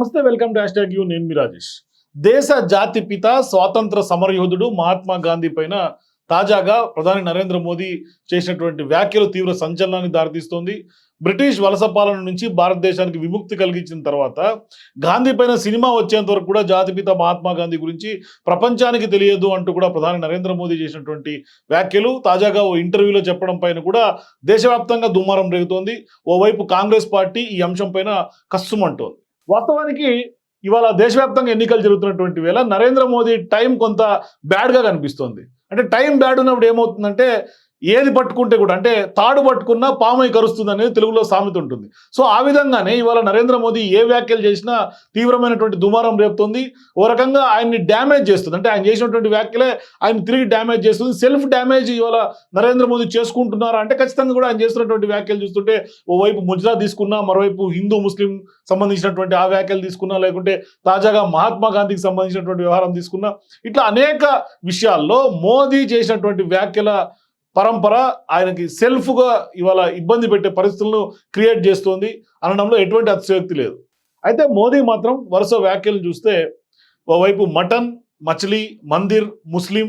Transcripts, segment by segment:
నమస్తే welcome to hash you. నేను మీ రాజేష్. దేశ జాతి పిత స్వాతంత్ర సమరయోధుడు మహాత్మా గాంధీ పైన తాజాగా ప్రధాని నరేంద్ర మోదీ చేసినటువంటి వ్యాఖ్యలు తీవ్ర సంచలనాన్ని దారితీస్తోంది. బ్రిటిష్ వలస పాలన నుంచి భారతదేశానికి విముక్తి కలిగించిన తర్వాత గాంధీ పైన సినిమా వచ్చేంత వరకు కూడా జాతిపిత మహాత్మా గాంధీ గురించి ప్రపంచానికి తెలియదు అంటూ కూడా ప్రధాని నరేంద్ర మోదీ చేసినటువంటి వ్యాఖ్యలు తాజాగా ఓ ఇంటర్వ్యూలో చెప్పడం పైన కూడా దేశవ్యాప్తంగా దుమారం రేగుతోంది. ఓవైపు కాంగ్రెస్ పార్టీ ఈ అంశం పైన కస్సుమంటోంది. వాస్తవానికి ఇవాళ దేశవ్యాప్తంగా ఎన్నికలు జరుగుతున్నటువంటి వేళ నరేంద్ర మోదీ టైం కొంత బ్యాడ్గా కనిపిస్తోంది. అంటే టైం బ్యాడ్ ఉన్నప్పుడు ఏమవుతుందంటే ఏది పట్టుకుంటే కూడా అంటే తాడు పట్టుకున్నా పామై కరుస్తుంది అనేది తెలుగులో సామెత ఉంటుంది. సో ఆ విధంగానే ఇవాళ నరేంద్ర మోదీ ఏ వ్యాఖ్యలు చేసినా తీవ్రమైనటువంటి దుమారం రేపుతుంది. ఓ రకంగా ఆయన్ని డ్యామేజ్ చేస్తుంది. అంటే ఆయన చేసినటువంటి వ్యాఖ్యలే ఆయన తిరిగి డ్యామేజ్ చేస్తుంది. సెల్ఫ్ డ్యామేజ్ ఇవాళ నరేంద్ర మోదీ చేసుకుంటున్నారా? అంటే ఖచ్చితంగా కూడా ఆయన చేస్తున్నటువంటి వ్యాఖ్యలు చూస్తుంటే ఓవైపు ముజ్రా తీసుకున్నా మరోవైపు హిందూ ముస్లిం సంబంధించినటువంటి ఆ వ్యాఖ్యలు తీసుకున్నా లేకుంటే తాజాగా మహాత్మా గాంధీకి సంబంధించినటువంటి వ్యవహారం తీసుకున్నా ఇట్లా అనేక విషయాల్లో మోదీ చేసినటువంటి వ్యాఖ్యల పరంపర ఆయనకి సెల్ఫ్గా ఇవాళ ఇబ్బంది పెట్టే పరిస్థితులను క్రియేట్ చేస్తోంది అనడంలో ఎటువంటి అతిశయోక్తి లేదు. అయితే మోదీ మాత్రం వరుస వ్యాఖ్యలు చూస్తే ఓవైపు మటన్ మచిలీ మందిర్ ముస్లిం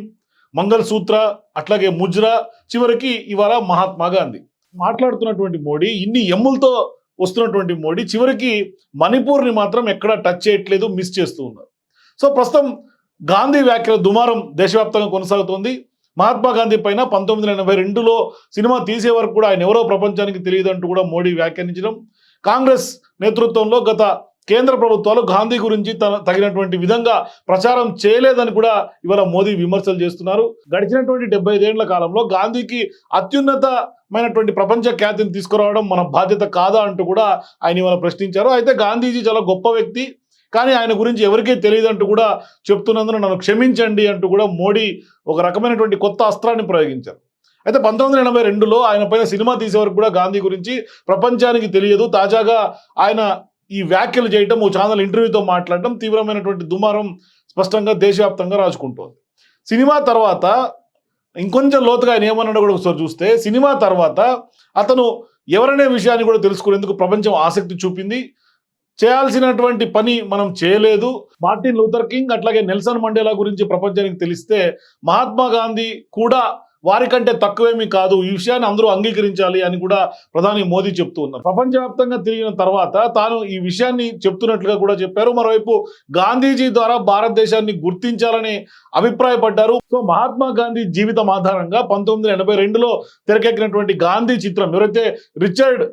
మంగళ సూత్ర అట్లాగే ముజ్రా చివరికి ఇవాళ మహాత్మా గాంధీ. మాట్లాడుతున్నటువంటి మోడీ ఇన్ని ఎమ్ములతో వస్తున్నటువంటి మోడీ చివరికి మణిపూర్ని మాత్రం ఎక్కడా టచ్ చేయట్లేదు మిస్ చేస్తూ ఉన్నారు. సో ప్రస్తుతం గాంధీ వ్యాఖ్యల దుమారం దేశవ్యాప్తంగా కొనసాగుతోంది. మహాత్మా గాంధీ పైన పంతొమ్మిది వందల ఎనభై రెండులో సినిమా తీసే వరకు కూడా ఆయన ఎవరో ప్రపంచానికి తెలియదంటూ కూడా మోడీ వ్యాఖ్యానించడం. కాంగ్రెస్ నేతృత్వంలో గత కేంద్ర ప్రభుత్వాలు గాంధీ గురించి తన తగినటువంటి విధంగా ప్రచారం చేయలేదని కూడా ఇవాళ మోదీ విమర్శలు చేస్తున్నారు. గడిచినటువంటి డెబ్బై ఐదేళ్ళ కాలంలో గాంధీకి అత్యున్నతమైనటువంటి ప్రపంచ ఖ్యాతిని తీసుకురావడం మన బాధ్యత కాదా అంటూ కూడా ఆయన ఇవాళ ప్రశ్నించారు. అయితే గాంధీజీ చాలా గొప్ప వ్యక్తి. కానీ ఆయన గురించి ఎవరికీ తెలియదు అంటూ కూడా చెప్తున్నందున నన్ను క్షమించండి అంటూ కూడా మోడీ ఒక రకమైనటువంటి కొత్త అస్త్రాన్ని ప్రయోగించారు. అయితే పంతొమ్మిది వందల ఎనభై రెండులో ఆయన పైన సినిమా తీసే వరకు కూడా గాంధీ గురించి ప్రపంచానికి తెలియదు. తాజాగా ఆయన ఈ వ్యాఖ్యలు చేయటం ఓ ఛానల్ ఇంటర్వ్యూతో మాట్లాడటం తీవ్రమైనటువంటి దుమారం స్పష్టంగా దేశవ్యాప్తంగా రాజుకుంటోంది. సినిమా తర్వాత ఇంకొంచెం లోతుగా ఆయన ఏమన్నాడో కూడా ఒకసారి చూస్తే సినిమా తర్వాత అతను ఎవరనే విషయాన్ని కూడా తెలుసుకునేందుకు ప్రపంచం ఆసక్తి చూపింది. చేయాల్సినటువంటి పని మనం చేయలేదు. మార్టిన్ లూథర్ కింగ్ అట్లాగే నెల్సన్ మండేలా గురించి ప్రపంచానికి తెలిస్తే మహాత్మా గాంధీ కూడా వారికంటే తక్కువేమీ కాదు. ఈ విషయాన్ని అందరూ అంగీకరించాలి అని కూడా ప్రధాని మోదీ చెప్తూ ఉన్నారు. ప్రపంచవ్యాప్తంగా తిరిగిన తర్వాత తాను ఈ విషయాన్ని చెప్తున్నట్లుగా కూడా చెప్పారు. మరోవైపు గాంధీజీ ద్వారా భారతదేశాన్ని గుర్తించాలని అభిప్రాయపడ్డారు. సో మహాత్మా గాంధీ జీవితం ఆధారంగా పంతొమ్మిది వందల ఎనభై రెండులో తెరకెక్కినటువంటి గాంధీ చిత్రం ఎవరైతే రిచర్డ్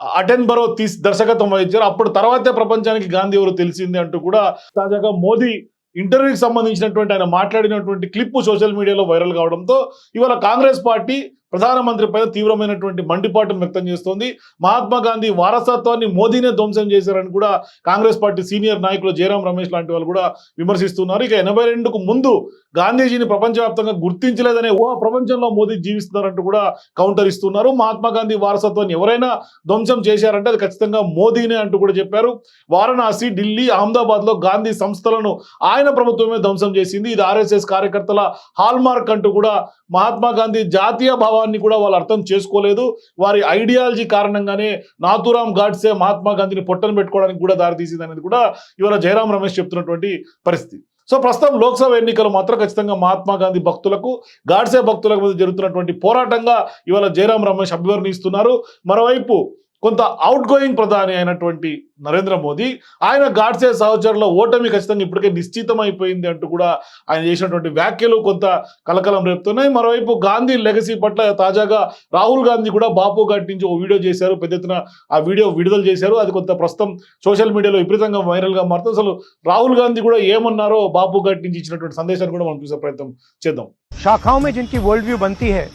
అటెన్బరో తీసి దర్శకత్వం వహించారు. అప్పుడు తర్వాతే ప్రపంచానికి గాంధీ ఎవరు తెలిసింది అంటూ కూడా తాజాగా మోదీ ఇంటర్వ్యూకి సంబంధించినటువంటి ఆయన మాట్లాడినటువంటి క్లిప్ సోషల్ మీడియాలో వైరల్ కావడంతో ఇవాళ కాంగ్రెస్ పార్టీ ప్రధానమంత్రి పైన తీవ్రమైనటువంటి మండిపాటును వ్యక్తం చేస్తోంది. మహాత్మా గాంధీ వారసత్వాన్ని మోదీనే ధ్వంసం చేశారని కూడా కాంగ్రెస్ పార్టీ సీనియర్ నాయకులు జయరాం రమేష్ లాంటి వాళ్ళు కూడా విమర్శిస్తున్నారు. ఇక ఎనభై రెండుకు ముందు గాంధీజీని ప్రపంచవ్యాప్తంగా గుర్తించలేదనే ఓ ప్రపంచంలో మోదీ జీవిస్తున్నారంటూ కూడా కౌంటర్ ఇస్తున్నారు. మహాత్మా గాంధీ వారసత్వాన్ని ఎవరైనా ధ్వంసం చేశారంటే అది ఖచ్చితంగా మోదీనే అంటూ కూడా చెప్పారు. వారణాసి ఢిల్లీ అహ్మదాబాద్లో గాంధీ సంస్థలను ఆయన ప్రభుత్వమే ధ్వంసం చేసింది. ఇది ఆర్ఎస్ఎస్ కార్యకర్తల హాల్మార్క్ అంటూ కూడా మహాత్మా గాంధీ జాతీయ భావాన్ని కూడా వాళ్ళు అర్థం చేసుకోలేదు. వారి ఐడియాలజీ కారణంగానే నాథూరాం గాడ్సే మహాత్మా గాంధీని పొట్టను పెట్టుకోవడానికి కూడా దారితీసింది అనేది కూడా ఇవాళ జయరాం రమేష్ చెప్తున్నటువంటి పరిస్థితి. సో ప్రస్తుతం లోక్సభ ఎన్నికలు మాత్రం ఖచ్చితంగా మహాత్మా గాంధీ భక్తులకు గాడ్సే భక్తులకు మీద జరుగుతున్నటువంటి పోరాటంగా ఇవాళ జయరాం రమేష్ అభివర్ణిస్తున్నారు. మరోవైపు కొంత అవుట్ గోయింగ్ ప్రధాని అయినటువంటి నరేంద్ర మోదీ ఆయన గాడ్సే సహచరుల ఓటమి ఖచ్చితంగా ఇప్పటికే నిశ్చితం అయిపోయింది అంటూ కూడా ఆయన చేసినటువంటి వ్యాఖ్యలు కొంత కలకలం రేపుతున్నాయి మరోవైపు గాంధీ లెగసీ పట్ల తాజాగా రాహుల్ గాంధీ కూడా బాపు ఘాట్ నుంచి ఓ వీడియో చేశారు పెద్ద ఎత్తున ఆ వీడియో విడుదల చేశారు అది కొంత ప్రస్తుతం సోషల్ మీడియాలో విపరీతంగా వైరల్గా మారుతుంది అసలు రాహుల్ గాంధీ కూడా ఏమన్నారో బాపు ఘాట్ నుంచి ఇచ్చినటువంటి సందేశాన్ని కూడా మనం చూసే ప్రయత్నం చేద్దాం शाखाओं में जिनकी वर्ल्ड व्यू बनती है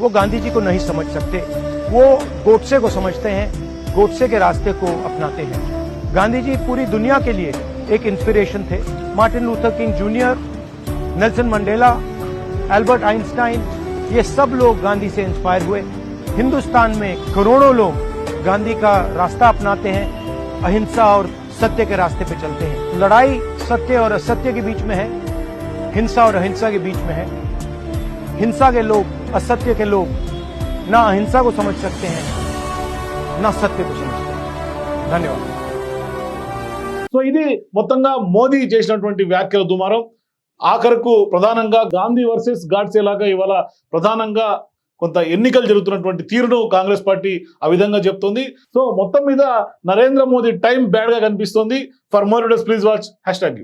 वो गांधी जी को नहीं समझ सकते वो गोडसे को समझते हैं गोडसे के रास्ते को अपनाते हैं। गांधी जी पूरी दुनिया के लिए एक इंस्पिरेशन थे। Martin Luther King Junior Nelson Mandela Albert Einstein ये सब लोग गांधी से इंस्पायर हुए। हिंदुस्तान में करोड़ों लोग गांधी का रास्ता अपनाते हैं, अहिंसा और सत्य के रास्ते पे चलते हैं। लड़ाई सत्य और असत्य के बीच में है, हिंसा और अहिंसा के बीच में है। हिंसा के लोग, असत्य के लोग ना अहिंसा को समझ सकते हैं ना सत्य को समझते हैं धन्यवाद సో ఇది మొత్తంగా మోదీ చేసినటువంటి వ్యాఖ్యల దుమారం ఆఖరకు ప్రధానంగా గాంధీ వర్సెస్ గాడ్సే లాగా ఇవాళ ప్రధానంగా కొంత ఎన్నికలు జరుగుతున్నటువంటి తీరును కాంగ్రెస్ పార్టీ ఆ విధంగా చెప్తోంది సో మొత్తం మీద నరేంద్ర మోదీ టైం బ్యాడ్ గా కనిపిస్తోంది for more please watch hashtag